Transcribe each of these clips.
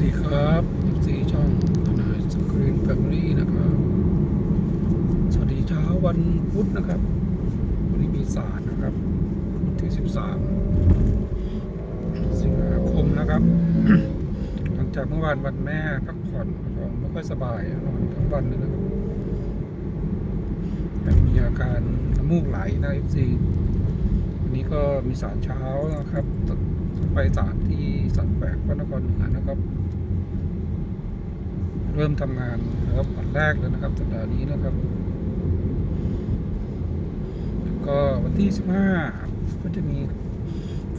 ดีครับสีช่องทนายสกรีนแฟมิลี่นะครับ สวัสดีเช้าวันพุธนะครับ วันนี้มีศาลนะครับที่13สิงหาคมนะครับ หลังจากเมื่อวานวันแม่พักผ่อนก็ไม่ค่อยสบายนอนทั้งวันเลยนะครับแต่มีอาการน้ำมูกไหลนะเอฟซีวันนี้ก็มีสารเช้านะครับ ไปศาลที่สันแบกพระนครเหนือนะครับ เริ่มทำงานนะครับวันแรกแล้วนะครับสัปดาห์นี้นะครับแล้วก็วันที่ 15 ก็จะมี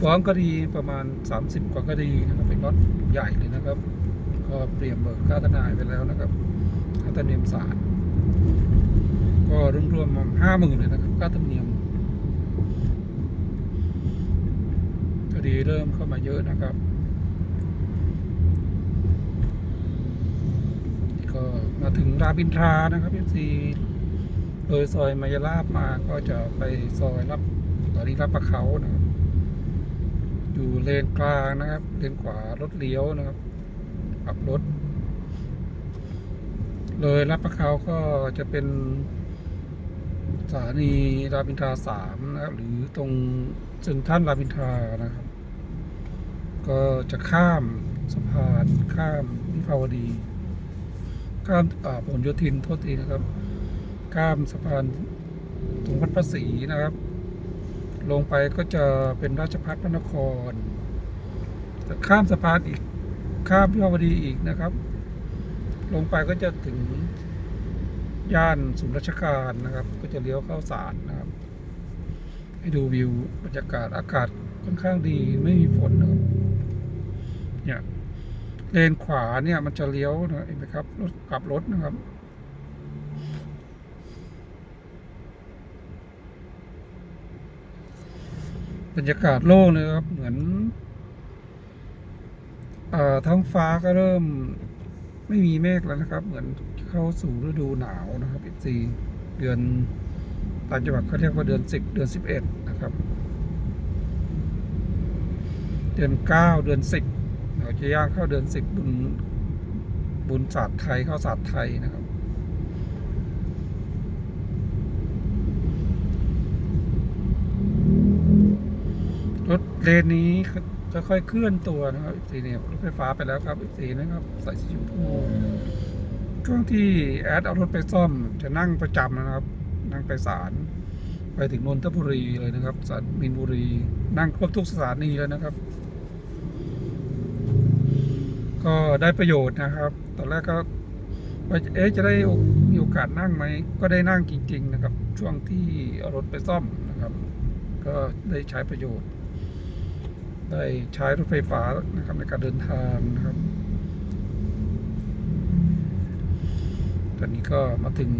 ฟ้องคดีประมาณ 30 กว่าคดีนะครับ เป็นรถใหญ่เลยนะครับ ก็เตรียมเบิกค่าทนายไปแล้วนะครับค่าธรรมเนียมศาลก็รวมๆห้าหมื่นเลยนะครับค่าธรรมเนียม ค ดีเริ่มเข้ามาเยอะนะครับ นี่ก็มาถึงรามอินทรานะครับพีซีโดยซอยมายาลาบมาก็จะไปซอยรับตอนนี้รับประเขานะครับ อยู่เลนกลางนะครับ เลนขวารถเลี้ยวนะครับกลับรถ เลยรับประเขาก็จะเป็นสถานีรามอินทราสามนะครับ หรือตรงเซ็นทรัลรามอินทรานะครับ ก็จะข้ามสะพานข้ามวิภาวดี ข้ามอ่าผลโยธินโทษทีนะครับ ข้ามสะพานตรงวัดพระศรีนะครับ ลงไปก็จะเป็นราชพัฒพระนครข้ามสะพานอีกข้ามวิภาวดีอีกนะครับ ลงไปก็จะถึงย่านศูนย์ราชการนะครับ ก็จะเลี้ยวเข้าสารนะครับ ให้ดูวิวบรรยากาศอากาศค่อนข้างดีไม่มีฝนนะครับ เนี่ยเลนขวาเนี่ยมันจะเลี้ยวนะเห็นไหมครับรถกลับรถนะครับบรรยากาศโล่งเลยครับ เหมือนอท้องฟ้าก็เริ่มไม่มีเมฆแล้วนะครับ เหมือนเข้าสู่ฤดูหนาวนะครับอีซีเดือนต่างจังหวัดเขาเรียกว่าเดือนสิบเดือนสิบเอ็ดนะครับ เดือนเก้าเดือนสิบ เราจะย่างเข้าเดือนสิบบุญบุญศาสตร์ไทยเข้าศาสตร์ไทยนะครับรถเลนนี้จะค่อยเคลื่อนตัวนะครับสีเนี่ยรถไฟฟ้าไปแล้วครับสีนะครับใส่สีชมพูช่วงที่แอดเอารถไปซ่อมจะนั่งประจำนะครับ นั่งไปศาลไปถึงนนทบุรีเลยนะครับสารมินบุรี นั่งครบทุกสถานีแล้วนะครับ ก็ได้ประโยชน์นะครับ ตอนแรกก็ว่าเอ๊ะจะได้มีโอกาสนั่งไหม ก็ได้นั่งจริง ๆ นะครับ ช่วงที่เอารถไปซ่อมนะครับ ก็ได้ใช้ประโยชน์ ได้ใช้รถไฟฟ้านะครับในการเดินทางนะครับ ตอนนี้ก็มาถึง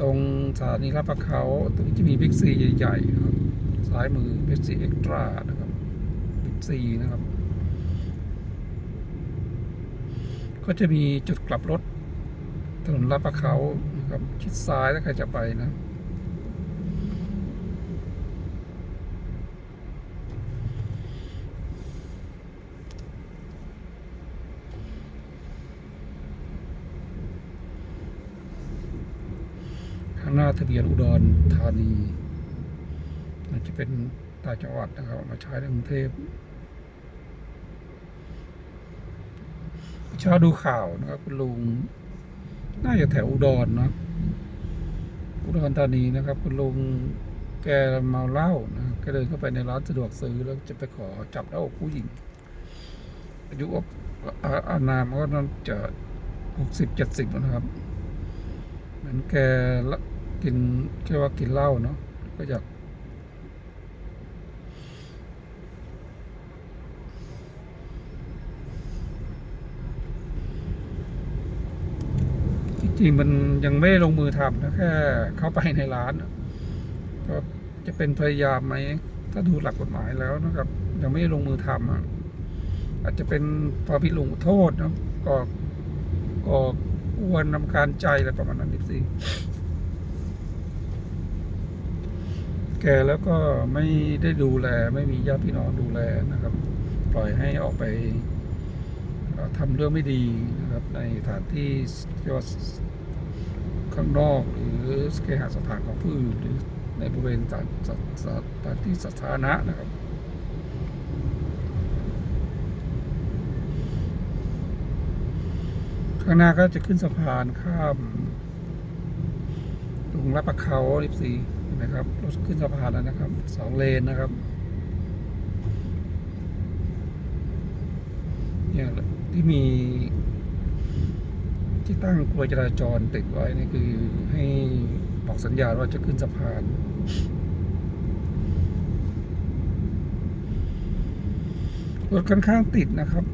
ตรงสถานีลาดประเขาตรงนี้จะมีบิ๊กซีใหญ่ๆนะครับซ้ายมือบิ๊กซีเอ็กตร้านะครับบิ๊กซีนะครับ ก็จะมีจุดกลับรถ ถนนลาดประเขานะครับชิดซ้ายถ้าใครจะไปนะข้างหน้าทะเบียนอุดรธานีอาจจะเป็นต่างจังหวัดนะครับมาใช้ในกรุงเทพ เช้าดูข่าวนะครับคุณลุงน่าจะแถวอุดรเนาะอุดรธานีนะครับคุณลุงแกเมาเหล้านะแกเดินเข้าไปในร้านสะดวกซื้อแล้วจะไปขอจับหน้าอกผู้หญิง อายุอานามก็น่าจะหกสิบเจ็ดสิบนะครับเหมือนแกกินแค่ว่ากินเหล้าเนาะก็อยาก จริงมันยังไม่ลงมือทำนะแค่เข้าไปในร้านก็จะเป็นพยายามไหมถ้าดูหลักกฎหมายแล้วนะครับ ยังไม่ลงมือทำอะอาจจะเป็นความผิดลงโทษนะก็ก็กวนนำการใจอะไรประมาณนั้นนิดสิแกแล้วก็ไม่ได้ดูแลไม่มีญาติพี่น้องดูแลนะครับ ปล่อยให้ออกไปทำเรื่องไม่ดีนะครับในสถานที่เรียกว่า ข้างนอก หรือเคหสถานของผู้อื่นหรือในบริเวณสถานสถานที่สาธารณะนะครับข้างหน้าก็จะขึ้นสะพานข้ามตรงรับประเขาลิบซีเห็นไหมครับรถขึ้นสะพานแล้วนะครับสองเลนนะครับเนี่ยที่มี ที่ตั้งกลวยจราจรติดไว้นี่คือให้บอกสัญญาณว่าจะขึ้นสะพานรถค่อนข้างติดนะครับ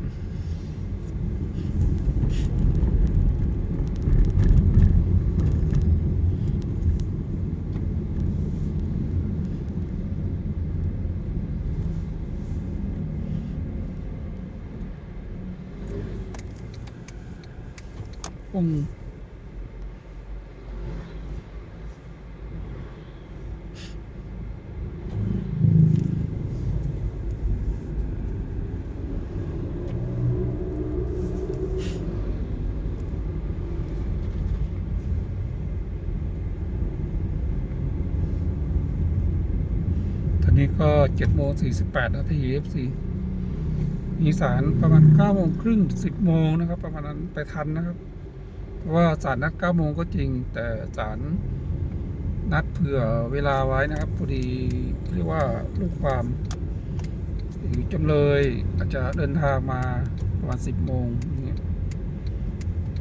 ผมตอนนี้ก็เจ็ดโมงสี่สิบแปดนาที FC มีสารประมาณเก้าโมงครึ่งสิบโมงนะครับ ประมาณนั้นไปทันนะครับ ว่าศาลนัด9โมงก็จริง แต่ศาลนัดเผื่อเวลาไว้นะครับพอดีเรียกว่าลูกความหรือจำเลยอาจจะเดินทางมาประมาณ10โมงอย่างเงี้ย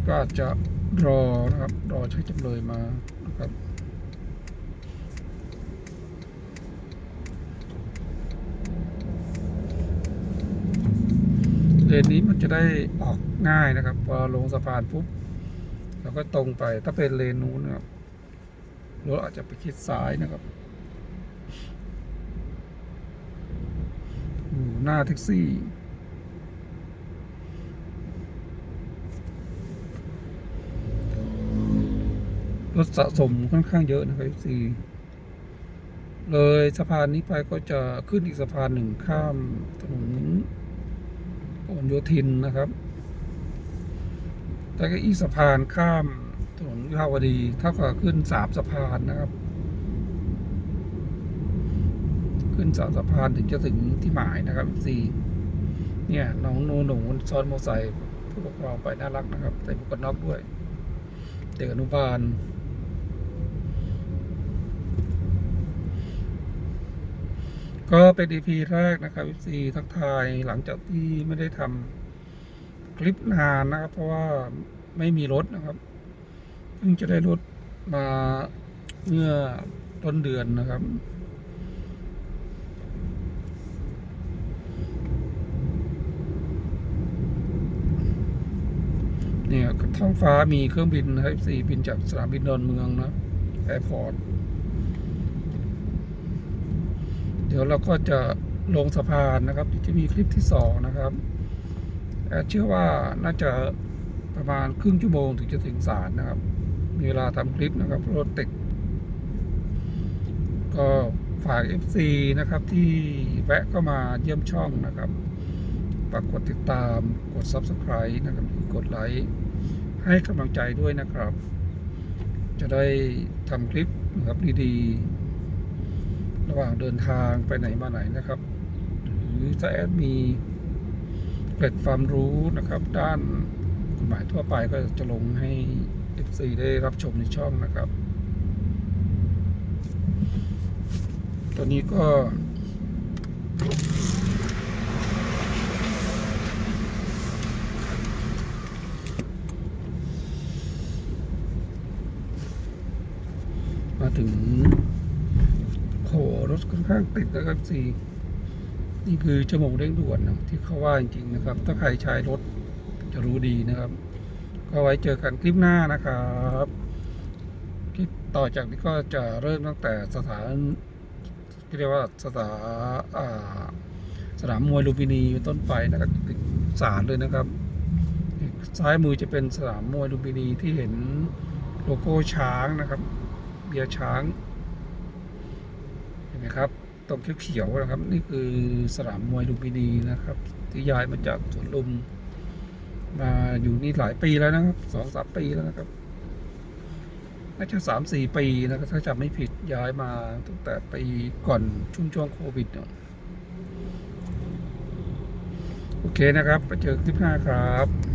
ก็อาจจะรอนะครับรอใช้จำเลยมานะครับเลนนี้มันจะได้ออกง่ายนะครับพอลงสะพานปุ๊บ เราก็ตรงไปถ้าเป็นเลนนู้นนะครับรถอาจจะไปคิดซ้ายนะครับอยู่หน้าแท็กซี่รถสะสมค่อนข้างเยอะนะครับซีเลยสะพานนี้ไปก็จะขึ้นอีกสะพานหนึ่งข้ามถนนพหลโยธินนะครับ แต่ก็อีสะพานข้ามถนนวิภาวดีเท่ากับขึ้นสามสะพานนะครับ ขึ้นสามสะพานถึงจะถึงที่หมายนะครับสี่เนี่ยน้องโนหนูซ้อนมอเตอร์ไซค์ผู้ปกครองไปน่ารักนะครับใส่หมวกกันน็อกด้วยเด็กอนุบาลก็เป็น EP แรกนะครับ FC ทักทายหลังจากที่ไม่ได้ทำ คลิปนานนะครับ เพราะว่าไม่มีรถนะครับเพิ่งจะได้รถมาเมื่อต้นเดือนนะครับ เนี่ยท้องฟ้ามีเครื่องบินนะครับสี่บินจากสนามบินดอนเมืองนะแอร์พอร์ตเดี๋ยวเราก็จะลงสะพานนะครับจะมีคลิปที่สองนะครับ แอดเชื่อว่าน่าจะประมาณครึ่งชั่วโมงถึงจะถึงศาลนะครับ มีเวลาทำคลิปนะครับรถติดก็ฝาก FC นะครับที่แวะเข้ามาเยี่ยมช่องนะครับฝากกดติดตามกด Subscribe นะครับกดไลค์ให้กำลังใจด้วยนะครับ จะได้ทำคลิปนะครับดีๆ ระหว่างเดินทางไปไหนมาไหนนะครับ หรือถ้าแอดมี เกร็ดความรู้นะครับ ด้านกฎหมายทั่วไปก็จะลงให้ FC ได้รับชมในช่องนะครับ ตอนนี้ก็มาถึงโหรถค่อนข้างติดนะครับสี่ นี่คือจมูกเร่งด่วนนะที่เขาว่าจริงๆนะครับ ถ้าใครใช้รถจะรู้ดีนะครับ ก็ไว้เจอกันคลิปหน้านะครับคลิปต่อจากนี้ก็จะเริ่มตั้งแต่สถานที่เรียกว่าสถานอ่าสนามมวยลูมพินีเป็นต้นไปนะครับถึงศาลเลยนะครับ ซ้ายมือจะเป็นสนามมวยลูมพินีที่เห็นโลโก้ช้างนะครับเบียช้างเห็นไหมครับ ตรงเขียวๆนะครับ นี่คือสนามมวยลุมพินีนะครับ ที่ย้ายมาจากสวนลุม มาอยู่นี่หลายปีแล้วนะครับสองสามปีแล้วนะครับน่าจะสามสี่ปีนะครับถ้าจำไม่ผิดย้ายมาตั้งแต่ปีก่อนช่วงช่วงโควิดเนาะโอเคนะครับไปเจอคลิปหน้าครับ